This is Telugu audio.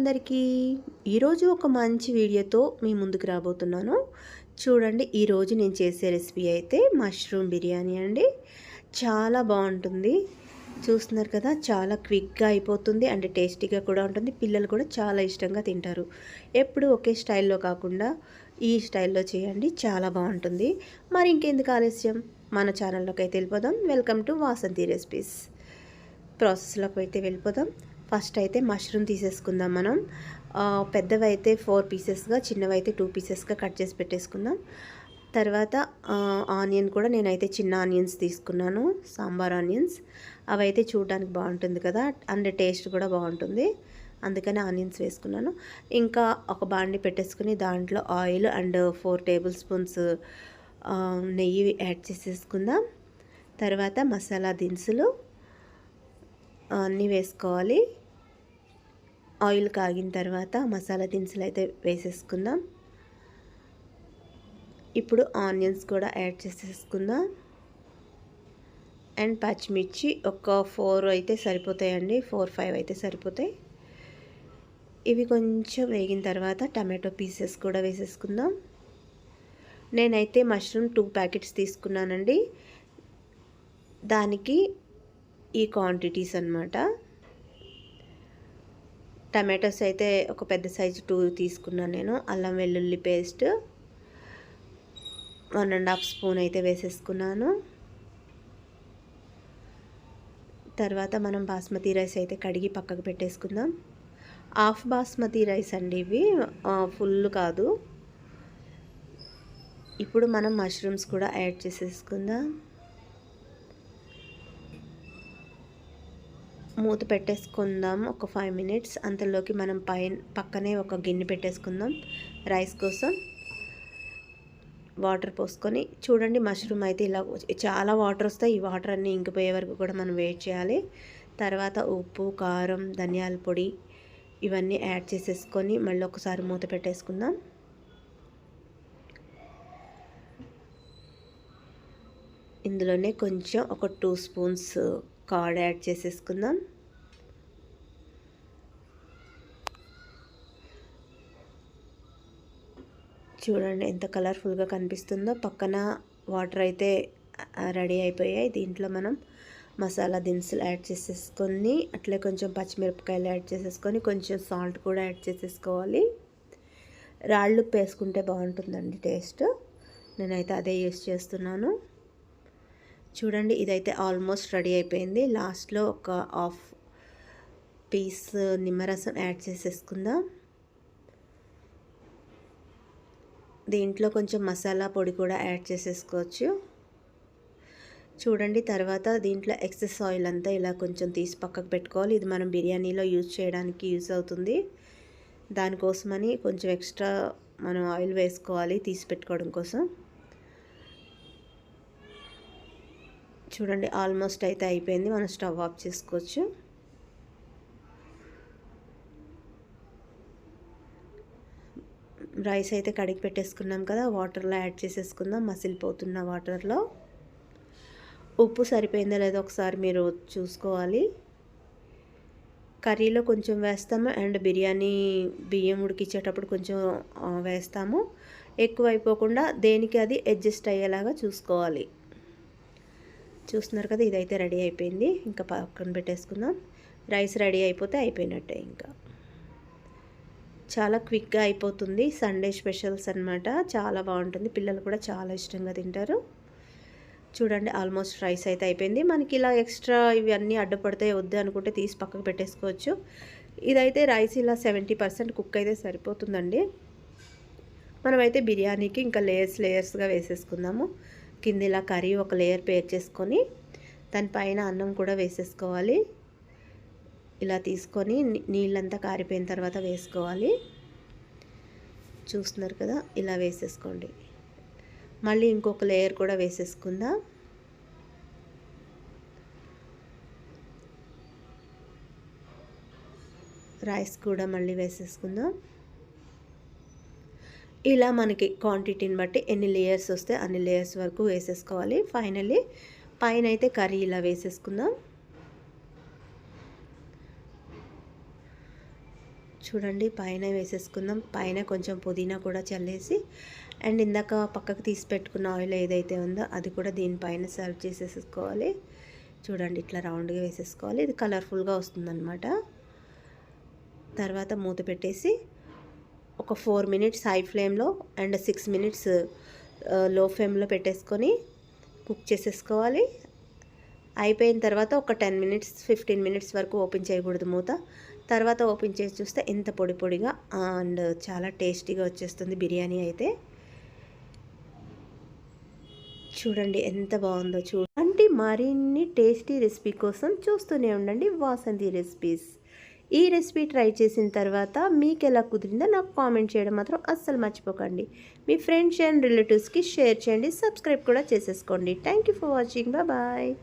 అందరికీ ఈరోజు ఒక మంచి వీడియోతో మీ ముందుకు రాబోతున్నాను. చూడండి ఈరోజు నేను చేసే రెసిపీ అయితే మష్రూమ్ బిర్యానీ అండి. చాలా బాగుంటుంది. చూస్తున్నారు కదా చాలా క్విక్గా అయిపోతుంది అండ్ టేస్టీగా కూడా ఉంటుంది. పిల్లలు కూడా చాలా ఇష్టంగా తింటారు. ఎప్పుడు ఒకే స్టైల్లో కాకుండా ఈ స్టైల్లో చేయండి చాలా బాగుంటుంది. మరి ఇంకెందుకు ఆలస్యం? మన ఛానల్లోకి అయితే వెళ్ళిపోదాం. Welcome to Vasanthi recipes. ప్రాసెస్లోకి అయితే వెళ్ళిపోదాం. ఫస్ట్ అయితే మష్రూమ్ తీసేసుకుందాం మనం. పెద్దవి అయితే ఫోర్ పీసెస్గా చిన్నవి అయితే టూ పీసెస్గా కట్ చేసి పెట్టేసుకుందాం. తర్వాత ఆనియన్ కూడా నేనైతే చిన్న ఆనియన్స్ తీసుకున్నాను సాంబార్ ఆనియన్స్. అవి అయితే చూడడానికి బాగుంటుంది కదా అండ్ టేస్ట్ కూడా బాగుంటుంది. అందుకని ఆనియన్స్ వేసుకున్నాను. ఇంకా ఒక బాండి పెట్టేసుకుని దాంట్లో oil and four table spoons నెయ్యి యాడ్ చేసేసుకుందాం. తర్వాత మసాలా దినుసులు అన్నీ వేసుకోవాలి. ఆయిల్ కాగిన తర్వాత మసాలా దినుసులు అయితే వేసేసుకుందాం. ఇప్పుడు ఆనియన్స్ కూడా యాడ్ చేసేసుకుందాం. అండ్ పచ్చిమిర్చి ఒక ఫోర్ అయితే సరిపోతాయండి. ఫోర్ ఫైవ్ అయితే సరిపోతాయి. ఇవి కొంచెం వేగిన తర్వాత టమాటో పీసెస్ కూడా వేసేసుకుందాం. నేనైతే మష్రూమ్ టూ ప్యాకెట్స్ తీసుకున్నానండి. దానికి ఈ క్వాంటిటీస్ అనమాట టమాటోస్ అయితే ఒక పెద్ద సైజు టూ తీసుకున్నాను నేను. అల్లం వెల్లుల్లి paste one and half spoon అయితే వేసేసుకున్నాను. తర్వాత మనం బాస్మతి రైస్ అయితే కడిగి పక్కకు పెట్టేసుకుందాం. హాఫ్ బాస్మతి రైస్ అండి ఇవి. ఫుల్ కాదు. ఇప్పుడు మనం మష్రూమ్స్ కూడా యాడ్ చేసేసుకుందాం. మూత పెట్టేసుకుందాం. ఒక ఫైవ్ మినిట్స్ అంతలోకి మనం పైన పక్కనే ఒక గిన్నె పెట్టేసుకుందాం. రైస్ కోసం వాటర్ పోసుకొని చూడండి మష్రూమ్ అయితే ఇలా చాలా వాటర్ వస్తాయి. ఈ వాటర్ అన్నీ ఇంకిపోయే వరకు కూడా మనం వెయిట్ చేయాలి. తర్వాత ఉప్పు కారం ధనియాల పొడి ఇవన్నీ యాడ్ చేసేసుకొని మళ్ళీ ఒకసారి మూత పెట్టేసుకుందాం. ఇందులోనే కొంచెం ఒక టూ స్పూన్స్ కాడ్ యాడ్ చేసేసుకుందాం. చూడండి ఎంత కలర్ఫుల్గా కనిపిస్తుందో. పక్కన వాటర్ అయితే రెడీ అయిపోయాయి. దీంట్లో మనం మసాలా దినుసులు యాడ్ చేసేసుకొని అట్లే కొంచెం పచ్చిమిరపకాయలు యాడ్ చేసేసుకొని కొంచెం సాల్ట్ కూడా యాడ్ చేసేసుకోవాలి. రాళ్ళు వేసుకుంటే బాగుంటుందండి టేస్ట్. నేనైతే అదే యూస్ చేస్తున్నాను. చూడండి ఇదైతే ఆల్మోస్ట్ రెడీ అయిపోయింది. లాస్ట్లో ఒక హాఫ్ పీస్ నిమ్మరసం యాడ్ చేసేసుకుందాం. దీంట్లో కొంచెం మసాలా పొడి కూడా యాడ్ చేసేసుకోవచ్చు. చూడండి తర్వాత దీంట్లో ఎక్సెస్ ఆయిల్ అంతా ఇలా కొంచెం తీసి పక్కకు పెట్టుకోవాలి. ఇది మనం బిర్యానీలో యూజ్ చేయడానికి యూజ్ అవుతుంది. దానికోసమని కొంచెం ఎక్స్ట్రా మనం ఆయిల్ వేసుకోవాలి తీసి పెట్టుకోవడం కోసం. చూడండి ఆల్మోస్ట్ అయితే అయిపోయింది. మనం స్టవ్ ఆఫ్ చేసుకోవచ్చు. రైస్ అయితే కడిగి పెట్టేసుకున్నాం కదా వాటర్లో యాడ్ చేసేసుకుందాం. మసిలిపోతున్న వాటర్లో. ఉప్పు సరిపోయిందా లేదో ఒకసారి మీరు చూసుకోవాలి. కర్రీలో కొంచెం వేస్తాము అండ్ బిర్యానీ బియ్యం ఉడికించేటప్పుడు కొంచెం వేస్తాము. ఎక్కువ అయిపోకుండా దేనికి అది అడ్జస్ట్ అయ్యేలాగా చూసుకోవాలి. చూస్తున్నారు కదా ఇదైతే రెడీ అయిపోయింది. ఇంకా పక్కన పెట్టేసుకుందాం. రైస్ రెడీ అయిపోతే అయిపోయినట్టే ఇంకా. చాలా క్విక్గా అయిపోతుంది. సండే స్పెషల్స్ అనమాట చాలా బాగుంటుంది. పిల్లలు కూడా చాలా ఇష్టంగా తింటారు. చూడండి ఆల్మోస్ట్ రైస్ అయితే అయిపోయింది. మనకి ఇలా ఎక్స్ట్రా ఇవన్నీ అడ్డుపడితే వద్దు అనుకుంటే తీసి పక్కకు పెట్టేసుకోవచ్చు. ఇదైతే రైస్ ఇలా సెవెంటీ పర్సెంట్ కుక్ అయితే సరిపోతుందండి. మనమైతే బిర్యానీకి ఇంకా లేయర్స్ లేయర్స్గా వేసేసుకుందాము. కింద ఇలా కర్రీ ఒక లేయర్ పేర్ చేసుకొని దానిపైన అన్నం కూడా వేసేసుకోవాలి. ఇలా తీసుకొని నీళ్ళంతా కారిపోయిన తర్వాత వేసుకోవాలి. చూస్తున్నారు కదా ఇలా వేసేసుకోండి. మళ్ళీ ఇంకొక లేయర్ కూడా వేసేసుకుందాం. రైస్ కూడా మళ్ళీ వేసేసుకుందాం. ఇలా మనకి క్వాంటిటీని బట్టి ఎన్ని లేయర్స్ వస్తే అన్ని లేయర్స్ వరకు వేసేసుకోవాలి. ఫైనల్లీ పైన అయితే కర్రీ ఇలా వేసేసుకుందాం. చూడండి పైన వేసేసుకుందాం. పైన కొంచెం పుదీనా కూడా చల్లేసి అండ్ ఇందాక పక్కకు తీసి పెట్టుకున్న ఆయిల్ ఏదైతే ఉందో అది కూడా దీనిపైన సర్వ్ చేసేసుకోవాలి. చూడండి ఇట్లా రౌండ్గా వేసేసుకోవాలి. ఇది కలర్ఫుల్గా వస్తుందన్నమాట. తర్వాత మూత పెట్టేసి ఒక ఫోర్ మినిట్స్ హై ఫ్లేమ్లో అండ్ సిక్స్ మినిట్స్లో ఫ్లేమ్లో పెట్టేసుకొని కుక్ చేసేసుకోవాలి. అయిపోయిన తర్వాత ఒక టెన్ మినిట్స్ ఫిఫ్టీన్ మినిట్స్ వరకు ఓపెన్ చేయకూడదు మూత. తర్వాత ఓపెన్ చేసి చూస్తే ఎంత పొడి పొడిగా అండ్ చాలా టేస్టీగా వచ్చేస్తుంది బిర్యానీ అయితే. చూడండి ఎంత బాగుందో చూ అంటే మరిన్ని టేస్టీ రెసిపీ కోసం చూస్తూనే ఉండండి వాసంతి రెసిపీస్. ఈ రెసిపీ ట్రై చేసిన తర్వాత మీకు ఎలా కుదిరిందో నాకు కామెంట్ చేయడం మాత్రం అస్సలు మర్చిపోకండి. మీ ఫ్రెండ్స్ అండ్ రిలేటివ్స్కి షేర్ చేయండి సబ్స్క్రైబ్ కూడా చేసేసుకోండి. Thank you for watching. Bye.